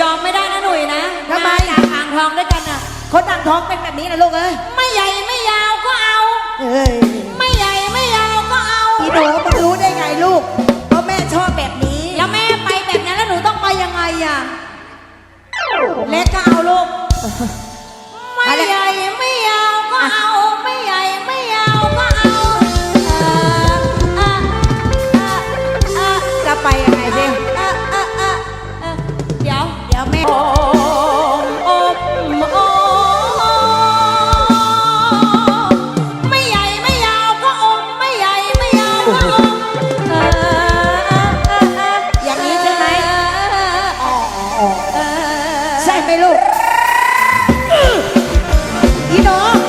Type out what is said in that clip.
ยอมไม่ได้นะหนุ่ยนะทำไมอยากอ่างทองด้วยกันน่ะ คนดังท้องเป็นแบบนี้นะลูกเอ้ยไม่ใหญ่ไม่ยาวก็เอา เอ้ยไม่ใหญ่ไม่ยาวก็เอา อีหนูมันรู้ได้ไงลูกเพราะแม่ชอบแบบนี้ แล้วแม่ไปแบบนั้นแล้วหนูต้องไปยังไงอะ เล็กก็เอาลูก ไม่ใหญ่ไม่ยาว ม่อมโอไม่ใหญ่ไม่ยาวก็อมไม่ใหญ่ไม่ยาวก็อมเอ่อเอ่อเอ่อเอ่ออย่างนี้ใช่ไหมใช่ไหมลูกอีน้อง